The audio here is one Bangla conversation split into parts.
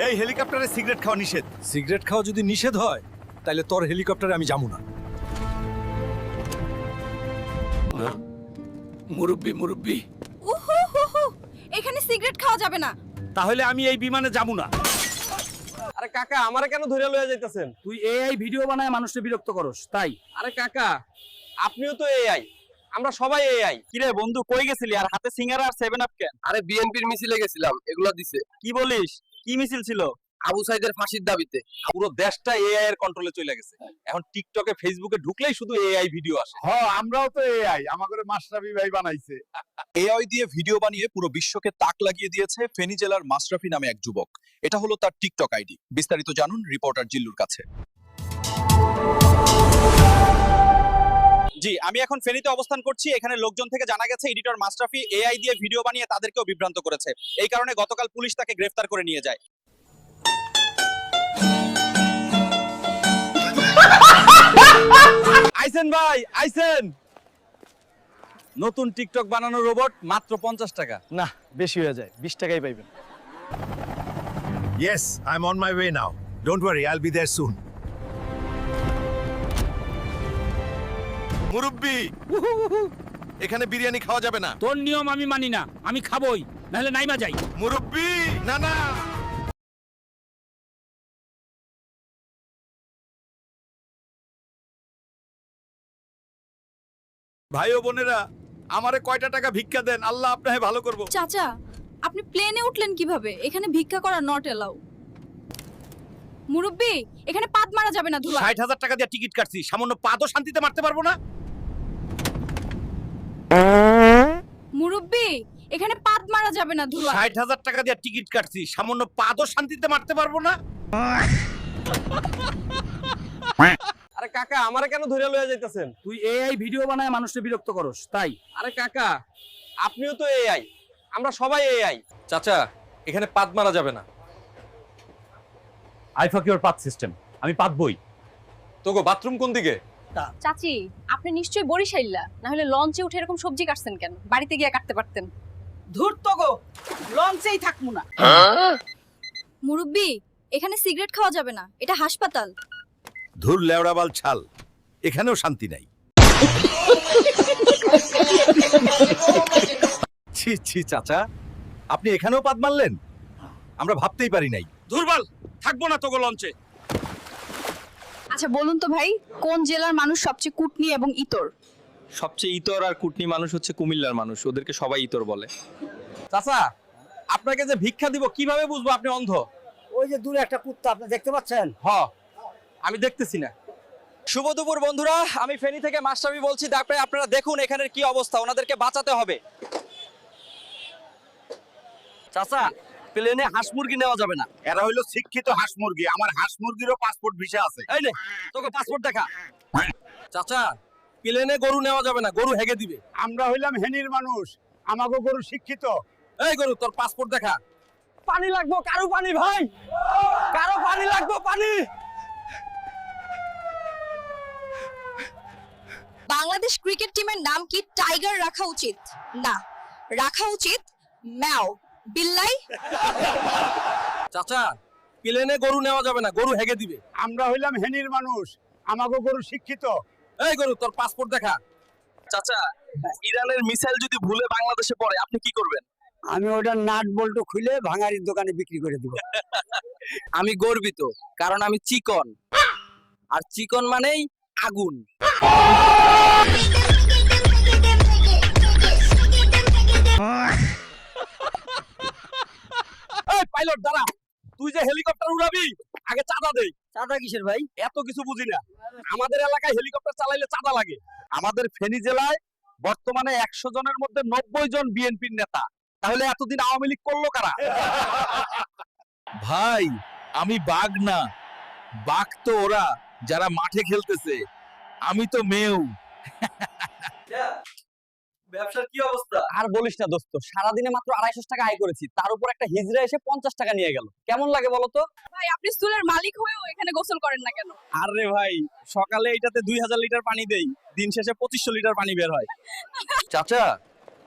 এই হেলিকপ্টারে সিগারেট খাওয়া নিষেধ। সিগারেট খাওয়া যদি নিষেধ হয় তাহলে তোর হেলিকপ্টারে আমি যাব না। মুরব্বি মুরব্বি। উহু হু হু এখানে সিগারেট খাওয়া যাবে না। তাহলে আমি এই বিমানে যাব না। আরে কাকা আমারে কেন ধরে লয়ে যাইতেছেন? তুই এআই ভিডিও বানায় মানুষকে বিরক্ত করস তাই। আরে কাকা আপনিও তো এআই আমরা সবাই এআই কিরে বন্ধু কই গেছিলি? আর হাতে সিঙ্গারা আর সেভেন আপ কেন? আরে বিএনপির মিছিলে গেছিলাম এগুলো দিছে। কি বলিস? কি মিছিল ছিল? আবু সাইদের ফাঁসির দাবিতে। পুরো দেশটা এআই এর কন্ট্রোলে চলে গেছে। এখন টিকটকে ফেসবুকে ঢুকলেই শুধু এআই ভিডিও আসে। হ্যাঁ আমরাও তো এআই আমাদের মাশরাফি ভাই বানাইছে। এআই দিয়ে ভিডিও বানিয়ে পুরো বিশ্বকে তাক লাগিয়ে দিয়েছে ফেনী জেলার মাশরাফি নামে এক যুবক। এটা হলো তার টিকটক আইডি বিস্তারিত জানুন রিপোর্টার জিল্লুর কাছে। জি আমি এখন ফেনীতে অবস্থান করছি। এখানে লোকজন থেকে জানা গেছে এডিটর মাস্টারফি এআই দিয়ে ভিডিও বানিয়ে তাদেরকেও বিভ্রান্ত করেছে। এই কারণে গতকাল পুলিশ তাকে গ্রেফতার করে নিয়ে যায়। আইসেন ভাই আইসেন! নতুন টিকটক বানানো রোবট মাত্র পঞ্চাশ টাকা। না বেশি হয়ে যায় বিশ টাকাই পাইবেন। Yes I am on my way now don't worry I'll be there সুন মুরব্বি। এখানে বিরিয়ানি খাওয়া যাবে না। তোর নিয়ম আমি মানি না। আমি খাবই নাহলে নাইমা যাই। মুরব্বি না না। ভাই ও বোনেরা আমারে কয়টা টাকা ভিক্ষা দেন আল্লাহ আপনাকে ভালো করব। চাচা আপনি প্লেনে উঠলেন কীভাবে? এখানে ভিক্ষা করা নট এলাও মুরব্বি এখানে পাত মারা যাবে না ধুলা। ষাট হাজার টাকা দিয়ে টিকিট কাটছি সামান্য পাদও শান্তিতে মারতে পারব না। মুরব্বি এখানে পাত মারা যাবে না ধুলা। ষাট হাজার টাকা দিয়ে টিকিট কাটছি সামান্য পাদও শান্তিতে মারতে পারব না। আরে কাকা আমারে কেন ধরে লয়ে যাইতেছেন? তুই এআই ভিডিও বানায় মানুষকে বিরক্ত করস তাই? আরে কাকা আপনিও তো এআই আমরা সবাই এআই চাচা এখানে পাদ মারা যাবে না। আই ফাক ইউর পাত সিস্টেম আমি পাত বই। তোগো বাথরুম কোন দিকে? চাচি আপনি নিশ্চয়ই বরিশাইল্লা। না হলে লঞ্চে উঠে এরকম সবজি কাটছেন কেন? বাড়িতে গিয়ে কাটতে পারতেন। ধূর্ত গো লঞ্চেই থাকব না। মুরব্বি এখানে সিগারেট খাওয়া যাবে না এটা হাসপাতাল। ধুর লেওড়াবাল ছাল এখানেও শান্তি নাই। ছি ছি চাচা আপনি এখানেও পাদ মারলেন? আমরা ভাবতেই পারি নাই। দুর্বল থাকব না তোগো লঞ্চে আচ্ছা বলুন তো ভাই কোন জেলার মানুষ সবচেয়ে কুটনি এবং ইতর? সবচেয়ে ইতর আর কুটনি মানুষ হচ্ছে কুমিল্লার মানুষ ওদেরকে সবাই ইতর বলে। চাচা আপনাকে যে ভিক্ষা দিব কীভাবে বুঝব আপনি অন্ধ? ওই যে দূরে একটা কুত্তা আপনি দেখতে পাচ্ছেন? হ আমি দেখতেছি না। শুভ দুপুর বন্ধুরা। আমি ফেনী থেকে মাস্টারবি বলছি তারপরে আপনারা দেখুন এখানের কি অবস্থা ওনাদেরকে বাঁচাতে হবে। চাচা প্লেনে হাঁস মুরগি নেওয়া যাবে না। এরা হইল শিক্ষিত হাঁস মুরগি। আমার হাঁস মুরগিরও পাসপোর্ট ভিসা আছে। এই নে তোকে পাসপোর্ট দেখা। চাচা প্লেনে গরু নেওয়া যাবে না গরু হেগে দিবে। আমরা হইলাম হেনির মানুষ আমাকে গরু শিক্ষিত। এই গরু তোর পাসপোর্ট দেখা। পানি লাগবো কারও পানি ভাই? কারও পানি লাগবো পানি? বাংলাদেশ ক্রিকেট টিমের নাম কি টাইগার রাখা উচিত? না রাখা উচিত ম্যাও। বিল্লাই? চাচা প্লেনে গরু নেওয়া যাবে না গরু হেগে দিবে। আমরা হইলাম হেনির মানুষ আমাকে গরু শিক্ষিত। এই গরু তোর পাসপোর্ট দেখা। চাচা ইরানের মিসাইল যদি ভুলে বাংলাদেশে পড়ে আপনি কি করবেন? আমি ওটা নাট বল্টু খুলে ভাঙারির দোকানে বিক্রি করে দিব। আমি গর্বিত কারণ আমি চিকন। আর চিকন মানেই আগুন। এই পাইলট দাঁড়া। তুই যে হেলিকপ্টার উড়াবি আগে চাঁদা দেই চাঁদা কিসের ভাই? এত কিছু বুঝি না। আমাদের এলাকায় হেলিকপ্টার চালাইলে চাঁদা লাগে। আমাদের ফেনী জেলায় বর্তমানে একশো জনের মধ্যে নব্বই জন বিএনপির নেতা। তাহলে এতদিন আওয়ামী লীগ করল কারা? ভাই আমি বাঘ না। বাঘ তো ওরা যারা মাঠে খেলতেছে। আমি তো মেয়েও। ব্যবসার কি অবস্থা? আর বলিস না দোস্ত সারাদিনে মাত্র আড়াইশো টাকা আয় করেছি তার উপর একটা হিজড়া এসে পঞ্চাশ টাকা নিয়ে গেল। কেমন লাগে বলো তো? ভাই আপনি স্কুলের মালিক হয়েও এখানে গোসল করেন না কেন? আরে ভাই সকালে এটাতে দুই হাজার লিটার পানি দেই দিন শেষে পঁচিশশো লিটার পানি বের হয়। চাচা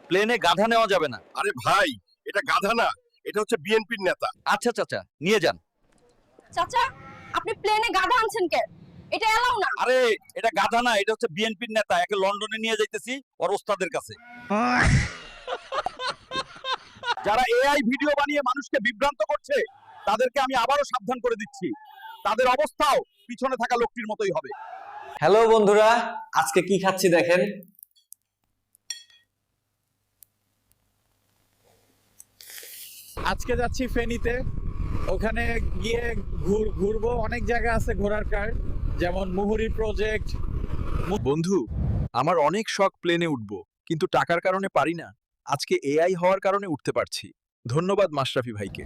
প্লেনে গাধা নেওয়া যাবে না। আরে ভাই এটা গাধা না এটা হচ্ছে বিএনপির নেতা। আচ্ছা চাচা নিয়ে যান। চাচা আপনি প্লেনে গাধা আনছেন কেন? এটা এলাও না। আরে এটা গাধা না এটা হচ্ছে বিএনপির নেতা একে লন্ডনে নিয়ে যাইতেছি ওর ওস্তাদের কাছে। যারা এআই ভিডিও বানিয়ে মানুষকে বিভ্রান্ত করছে তাদেরকে আমি আবারও সাবধান করে দিচ্ছি। তাদের অবস্থাও পিছনে থাকা লোকটির মতোই হবে। হ্যালো বন্ধুরা আজকে কি খাচ্ছি দেখেন? আজকে যাচ্ছি ফেনীতে। ওখানে গিয়ে ঘুর- ঘুরবো অনেক জায়গা আছে ঘোরার কার। যেমন মুহুরি প্রজেক্ট বন্ধু, আমার অনেক শখ প্লেনে উঠব, কিন্তু টাকার কারণে পারি না। আজকে এআই হওয়ার কারণে উঠতে পারছি। ধন্যবাদ মাশরাফি ভাইকে।